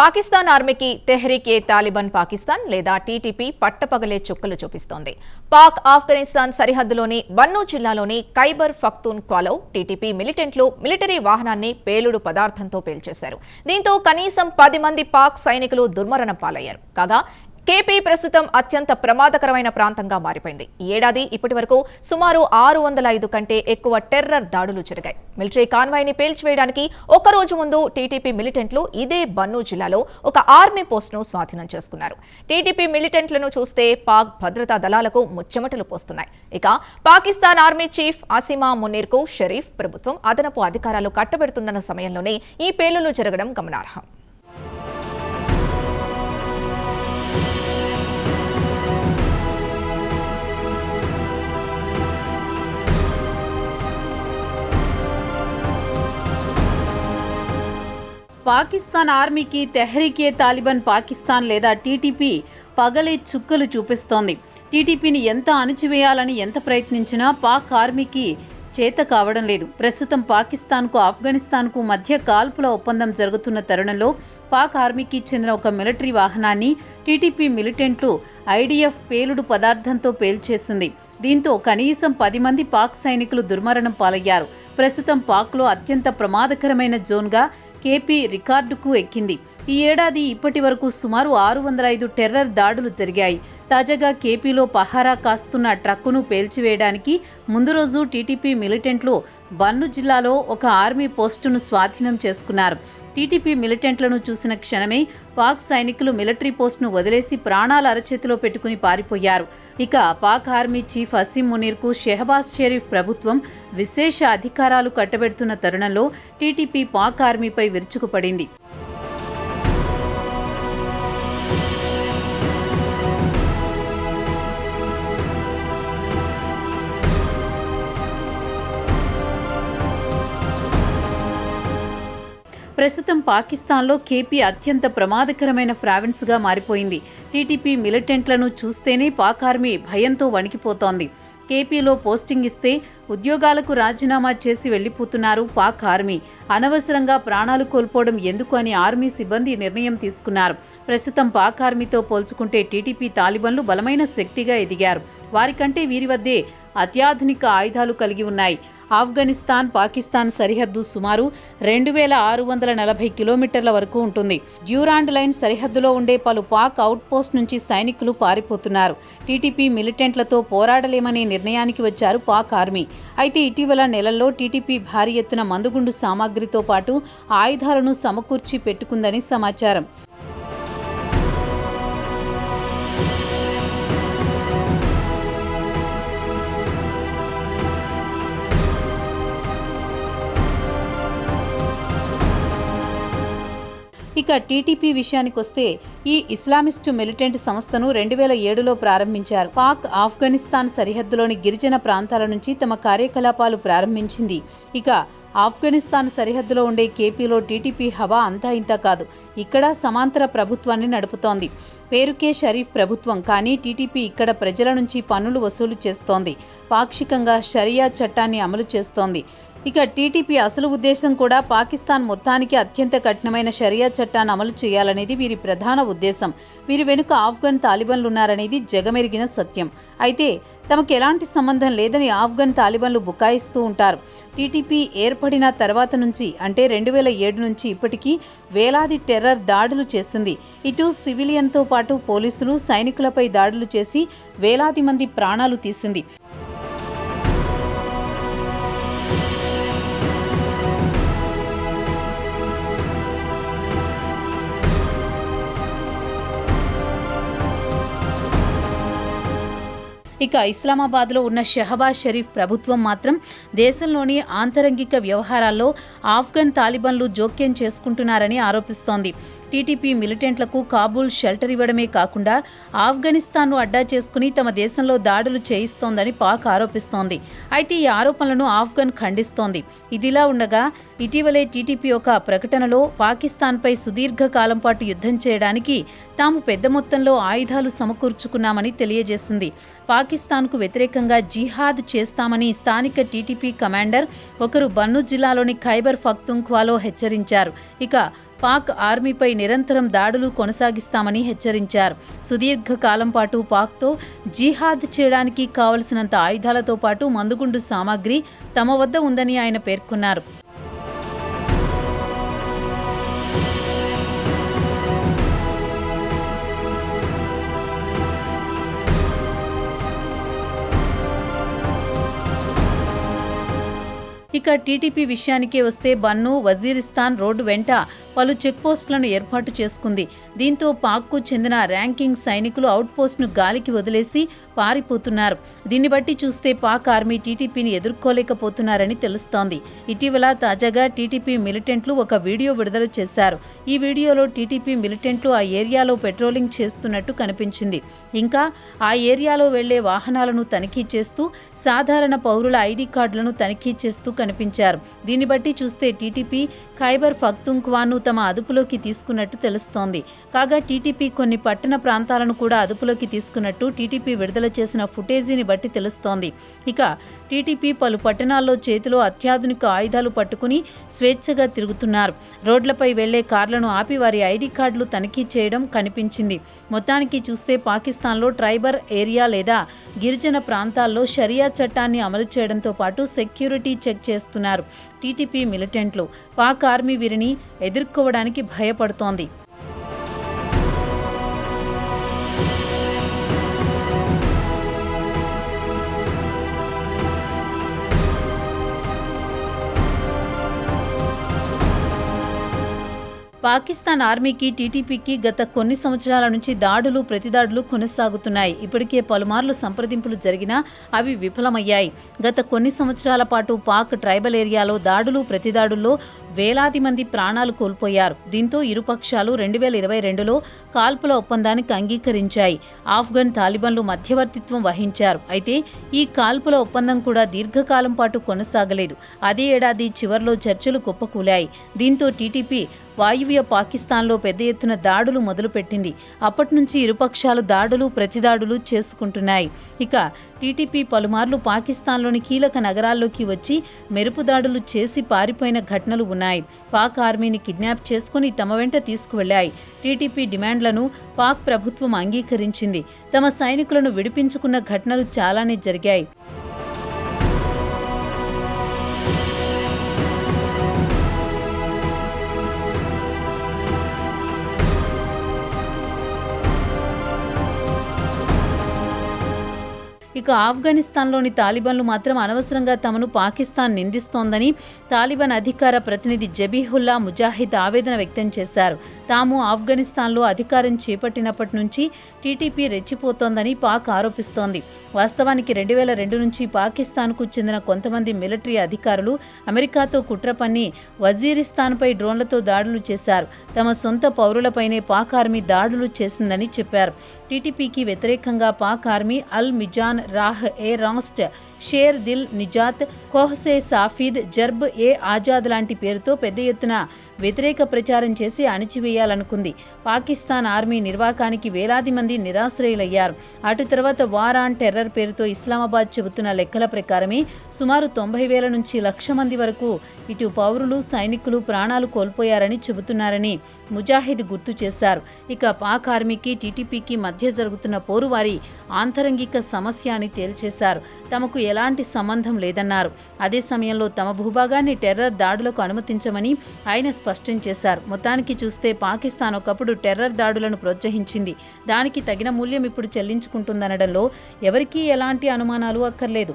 పాకిస్తాన్ ఆర్మీకి తెహ్రీక్ ఏ తాలిబాన్ పాకిస్తాన్ లేదా టీటీపీ పట్టపగలే చుక్కలు చూపిస్తోంది. పాక్ ఆఫ్ఘనిస్తాన్ సరిహద్దులోని బన్నూ జిల్లాలోని ఖైబర్ ఫక్తూన్ క్వాలో టీటీపీ మిలిటెంట్లు మిలిటరీ వాహనాన్ని పేలుడు పదార్థంతో పేల్చేశారు. దీంతో కనీసం పది మంది పాక్ సైనికులు దుర్మరణం పాలయ్యారు. కాగా కేపీ ప్రస్తుతం అత్యంత ప్రమాదకరమైన ప్రాంతంగా మారిపోయింది. ఈ ఏడాది ఇప్పటి వరకు సుమారు ఆరు వందల ఐదు కంటే ఎక్కువ టెర్రర్ దాడులు జరిగాయి. మిలిటరీ కాన్వాయ్ని పేల్చివేయడానికి ఒక రోజు ముందు టీటీపీ మిలిటెంట్లు ఇదే బన్నూ జిల్లాలో ఒక ఆర్మీ పోస్టును స్వాధీనం చేసుకున్నారు. టీటీపీ మిలిటెంట్లను చూస్తే పాక్ భద్రతా దళాలకు ముచ్చెమటలు పోస్తున్నాయి. ఇక పాకిస్తాన్ ఆర్మీ చీఫ్ అసిమా మునీర్కు షరీఫ్ ప్రభుత్వం అదనపు అధికారాలు కట్టబెడుతుందన్న సమయంలోనే ఈ పేలులు జరగడం గమనార్హం. పాకిస్తాన్ ఆర్మీకి తెహ్రీకే తాలిబాన్ పాకిస్తాన్ లేదా టీటీపీ పగలే చుక్కలు చూపిస్తోంది. టీటీపీని ఎంత అణచివేయాలని ఎంత ప్రయత్నించినా పాక్ ఆర్మీకి చేత కావడం లేదు. ప్రస్తుతం పాకిస్తాన్కు ఆఫ్ఘనిస్తాన్కు మధ్య కాల్పుల ఒప్పందం జరుగుతున్న తరుణంలో పాక్ ఆర్మీకి చెందిన ఒక మిలిటరీ వాహనాన్ని టీటీపీ మిలిటెంట్లు ఐడిఎఫ్ పేలుడు పదార్థంతో పేల్చేసింది. దీంతో కనీసం పది మంది పాక్ సైనికులు దుర్మరణం పాలయ్యారు. ప్రస్తుతం పాక్లో అత్యంత ప్రమాదకరమైన జోన్గా కేపీ రికార్డుకు ఎక్కింది. ఈ ఏడాది ఇప్పటి వరకు సుమారు ఆరు వందల ఐదు టెర్రర్ దాడులు జరిగాయి. తాజాగా కేపీలో పహారా కాస్తున్న ట్రక్కును పేల్చివేయడానికి ముందు రోజు టీటీపీ మిలిటెంట్లు బన్ను జిల్లాలో ఒక ఆర్మీ పోస్టును స్వాధీనం చేసుకున్నారు. టీటీపీ మిలిటెంట్లను చూసిన క్షణమే పాక్ సైనికులు మిలిటరీ పోస్టును వదిలేసి ప్రాణాల అరచేతిలో పెట్టుకుని పారిపోయారు. ఇక పాక్ ఆర్మీ చీఫ్ అసీం మునీర్కు షెహబాజ్ షరీఫ్ ప్రభుత్వం విశేష అధికారాలు కట్టబెడుతున్న తరుణంలో టీటీపీ పాక్ ఆర్మీపై విరుచుకుపడింది. ప్రస్తుతం పాకిస్తాన్లో కేపీ అత్యంత ప్రమాదకరమైన ప్రావిన్స్గా మారిపోయింది. టీటీపీ మిలిటెంట్లను చూస్తేనే పాక్ ఆర్మీ భయంతో వణికిపోతోంది. కేపీలో పోస్టింగ్ ఇస్తే ఉద్యోగాలకు రాజీనామా చేసి వెళ్ళిపోతున్నారు పాక్ ఆర్మీ అనవసరంగా ప్రాణాలు కోల్పోవడం ఎందుకు అని ఆర్మీ సిబ్బంది నిర్ణయం తీసుకున్నారు. ప్రస్తుతం పాక్ ఆర్మీతో పోల్చుకుంటే టీటీపీ తాలిబన్లు బలమైన శక్తిగా ఎదిగారు. వారికంటే వీరి వద్దే అత్యాధునిక ఆయుధాలు కలిగి ఉన్నాయి. ఆఫ్ఘనిస్తాన్ పాకిస్తాన్ సరిహద్దు సుమారు రెండు వేల ఆరు వందల నలభై కిలోమీటర్ల వరకు ఉంటుంది. డ్యూరాండ్ లైన్ సరిహద్దులో ఉండే పలు పాక్ అవుట్ అవుట్పోస్ట్ నుంచి సైనికులు పారిపోతున్నారు. టీటీపీ మిలిటెంట్లతో పోరాడలేమనే నిర్ణయానికి వచ్చారు పాక్ ఆర్మీ. అయితే ఇటీవల నెలల్లో టీటీపీ భారీ ఎత్తున మందుగుండు సామాగ్రితో పాటు ఆయుధాలను సమకూర్చి పెట్టుకుందని సమాచారం. ఇక టీటీపీ విషయానికి వస్తే ఈ ఇస్లామిస్టు మిలిటెంట్ సంస్థను రెండు వేల ఏడులో ప్రారంభించారు. పాక్ ఆఫ్ఘనిస్తాన్ సరిహద్దులోని గిరిజన ప్రాంతాల నుంచి తమ కార్యకలాపాలు ప్రారంభించింది. ఇక ఆఫ్ఘనిస్తాన్ సరిహద్దులో ఉండే కేపీలో టీటీపీ హవా అంతా ఇంత కాదు. ఇక్కడ సమాంతర ప్రభుత్వాన్ని నడుపుతోంది. పేరుకే షరీఫ్ ప్రభుత్వం కానీ టీటీపీ ఇక్కడ ప్రజల నుంచి పన్నులు వసూలు చేస్తోంది. పాక్షికంగా షరియా చట్టాన్ని అమలు చేస్తోంది. ఇక టీటీపీ అసలు ఉద్దేశం కూడా పాకిస్తాన్ మొత్తానికి అత్యంత కఠినమైన షరియా చట్టాన్ని అమలు చేయాలనేది వీరి ప్రధాన ఉద్దేశం. వీరి వెనుక ఆఫ్ఘన్ తాలిబన్లు ఉన్నారనేది జగమెరిగిన సత్యం. అయితే తమకు ఎలాంటి సంబంధం లేదని ఆఫ్ఘన్ తాలిబన్లు బుకాయిస్తూ ఉంటారు. టీటీపీ ఏర్పడిన తర్వాత నుంచి అంటే రెండు వేల ఏడు నుంచి ఇప్పటికీ వేలాది టెర్రర్ దాడులు చేసింది. ఇటు సివిలియన్తో పాటు పోలీసులు సైనికులపై దాడులు చేసి వేలాది మంది ప్రాణాలు తీసింది. ఇక ఇస్లామాబాద్లో ఉన్న షహబాజ్ షరీఫ్ ప్రభుత్వం మాత్రం దేశంలోని ఆంతరంగిక వ్యవహారాల్లో ఆఫ్ఘన్ తాలిబన్లు జోక్యం చేసుకుంటున్నారని ఆరోపిస్తోంది. టీటీపీ మిలిటెంట్లకు కాబూల్ షెల్టర్ ఇవ్వడమే కాకుండా ఆఫ్ఘనిస్తాన్ను అడ్డా చేసుకుని తమ దేశంలో దాడులు చేయిస్తోందని పాక్ ఆరోపిస్తోంది. అయితే ఈ ఆరోపణలను ఆఫ్ఘన్ ఖండిస్తోంది. ఇదిలా ఉండగా ఇటీవలే టీటీపీ ఒక ప్రకటనలో పాకిస్తాన్పై సుదీర్ఘకాలం పాటు యుద్ధం చేయడానికి తాము పెద్ద మొత్తంలో ఆయుధాలు సమకూర్చుకున్నామని తెలియజేసింది. పాకిస్తాన్కు వ్యతిరేకంగా జిహాద్ చేస్తామని స్థానిక టీటీపీ కమాండర్ ఒకరు బన్ను జిల్లాలోని ఖైబర్ ఫక్తుంఖ్వాలో హెచ్చరించారు. ఇక పాక్ ఆర్మీపై నిరంతరం దాడులు కొనసాగిస్తామని హెచ్చరించారు. సుదీర్ఘ కాలం పాటు పాక్తో జిహాద్ చేయడానికి కావలసినంత ఆయుధాలతో పాటు మందుగుండు సామాగ్రి తమ వద్ద ఉందని ఆయన పేర్కొన్నారు. ఇక టీటీపీ విషయానికే వస్తే బన్ను వజీరిస్తాన్ రోడ్డు వెంట పలు చెక్పోస్టులను ఏర్పాటు చేసుకుంది. దీంతో పాక్కు చెందిన ర్యాంకింగ్ సైనికులు అవుట్పోస్ట్ను గాలికి వదిలేసి పారిపోతున్నారు. దీన్ని బట్టి చూస్తే పాక్ ఆర్మీ టీటీపీని ఎదుర్కోలేకపోతున్నారని తెలుస్తోంది. ఇటీవల తాజాగా టీటీపీ మిలిటెంట్లు ఒక వీడియో విడుదల చేశారు. ఈ వీడియోలో టీటీపీ మిలిటెంట్లు ఆ ఏరియాలో పెట్రోలింగ్ చేస్తున్నట్టు కనిపించింది. ఇంకా ఆ ఏరియాలో వెళ్ళే వాహనాలను తనిఖీ చేస్తూ సాధారణ పౌరుల ఐడి కార్డులను తనిఖీ చేస్తూ కనిపించారు. దీన్ని బట్టి చూస్తే టీటీపీ ఖైబర్ ఫక్తుంక్వాను తమ అదుపులోకి తీసుకున్నట్టు తెలుస్తోంది. కాగా టీటీపీ కొన్ని పట్టణ ప్రాంతాలను కూడా అదుపులోకి తీసుకున్నట్టు టీటీపీ విడుదల చేసిన ఫుటేజీని బట్టి తెలుస్తోంది. ఇక టీటీపీ పలు పట్టణాల్లో చేతిలో అత్యాధునిక ఆయుధాలు పట్టుకుని స్వేచ్ఛగా తిరుగుతున్నారు. రోడ్లపై వెళ్ళే కార్లను ఆపి వారి ఐడి కార్డులు తనిఖీ చేయడం కనిపించింది. మొత్తానికి చూస్తే పాకిస్తాన్లో ట్రైబర్ ఏరియా లేదా గిరిజన ప్రాంతాల్లో షరియా చట్టాన్ని అమలు చేయడంతో పాటు సెక్యూరిటీ చెక్ చేస్తున్నారు టీటీపీ మిలిటెంట్లు. పాక్ ఆర్మీ వీరిని ఎదుర్కోవడానికి భయపడుతోంది. పాకిస్తాన్ ఆర్మీకి టీటీపీకి గత కొన్ని సంవత్సరాల నుంచి దాడులు ప్రతిదాడులు కొనసాగుతున్నాయి. ఇప్పటికే పలుమార్లు సంప్రదింపులు జరిగినా అవి విఫలమయ్యాయి. గత కొన్ని సంవత్సరాల పాటు పాక్ ట్రైబల్ ఏరియాలో దాడులు ప్రతిదాడుల్లో వేలాది మంది ప్రాణాలు కోల్పోయారు. దీంతో ఇరుపక్షాలు రెండు వేల ఇరవై రెండులో కాల్పుల ఒప్పందానికి అంగీకరించాయి. ఆఫ్ఘన్ తాలిబన్లు మధ్యవర్తిత్వం వహించారు. అయితే ఈ కాల్పుల ఒప్పందం కూడా దీర్ఘకాలం పాటు కొనసాగలేదు. అదే ఏడాది చివర్లో చర్చలు కుప్పకూలాయి. దీంతో టీటీపీ వాయువ్య పాకిస్తాన్లో పెద్ద ఎత్తున దాడులు మొదలుపెట్టింది. అప్పటి నుంచి ఇరుపక్షాలు దాడులు ప్రతిదాడులు చేసుకుంటున్నాయి. ఇక టీటీపీ పలుమార్లు పాకిస్తాన్లోని కీలక నగరాల్లోకి వచ్చి మెరుపు దాడులు చేసి పారిపోయిన ఘటనలు ఉన్నాయి. పాక్ ఆర్మీని కిడ్నాప్ చేసుకుని తమ వెంట తీసుకువెళ్ళాయి టీటీపీ డిమాండ్లను పాక్ ప్రభుత్వం అంగీకరించింది. తమ సైనికులను విడిపించుకున్న ఘటనలు చాలానే జరిగాయి. ఇక ఆఫ్ఘనిస్తాన్లోని తాలిబాన్లు మాత్రం అనవసరంగా తమను పాకిస్తాన్ నిందిస్తోందని తాలిబాన్ అధికార ప్రతినిధి జబీహుల్లా ముజాహిద్ ఆవేదన వ్యక్తం చేశారు. తాము ఆఫ్ఘనిస్తాన్లో అధికారం చేపట్టినప్పటి నుంచి టీటీపీ రెచ్చిపోతోందని పాక్ ఆరోపిస్తోంది. వాస్తవానికి రెండు వేల రెండు నుంచి పాకిస్తాన్కు చెందిన కొంతమంది మిలిటరీ అధికారులు అమెరికాతో కుట్ర పన్ని వజీరిస్తాన్పై డ్రోన్లతో దాడులు చేశారు. తమ సొంత పౌరులపైనే పాక్ ఆర్మీ దాడులు చేసిందని చెప్పారు. టీటీపీకి వ్యతిరేకంగా పాక్ ఆర్మీ అల్ మిజాన్ రాహ్ ఏ రాస్ట్ షేర్ దిల్ నిజాత్ కోహ్సే సాఫీద్ జర్బ్ ఏ ఆజాద్ లాంటి పేరుతో పెద్ద ఎత్తున వ్యతిరేక ప్రచారం చేసి అణిచివేయాలనుకుంది. పాకిస్తాన్ ఆర్మీ నిర్వాకానికి వేలాది మంది నిరాశ్రయులయ్యారు. అటు తర్వాత వార్ ఆన్ టెర్రర్ పేరుతో ఇస్లామాబాద్ చెబుతున్న లెక్కల ప్రకారమే సుమారు తొంభై వేల నుంచి లక్ష మంది వరకు ఇటు పౌరులు సైనికులు ప్రాణాలు కోల్పోయారని చెబుతున్నారని ముజాహిద్ గుర్తు చేశారు. ఇక పాక్ ఆర్మీకి టీటీపీకి మధ్య జరుగుతున్న పోరు వారి ఆంతరంగిక సమస్య అని తేల్చేశారు. తమకు ఎలాంటి సంబంధం లేదన్నారు. అదే సమయంలో తమ భూభాగాన్ని టెర్రర్ దాడులకు అనుమతించమని ఆయన స్పష్టం చేశారు. మొత్తానికి చూస్తే పాకిస్తాన్ ఒకప్పుడు టెర్రర్ దాడులను ప్రోత్సహించింది. దానికి తగిన మూల్యం ఇప్పుడు చెల్లించుకుంటుందనడంలో ఎవరికీ ఎలాంటి అనుమానాలు అక్కర్లేదు.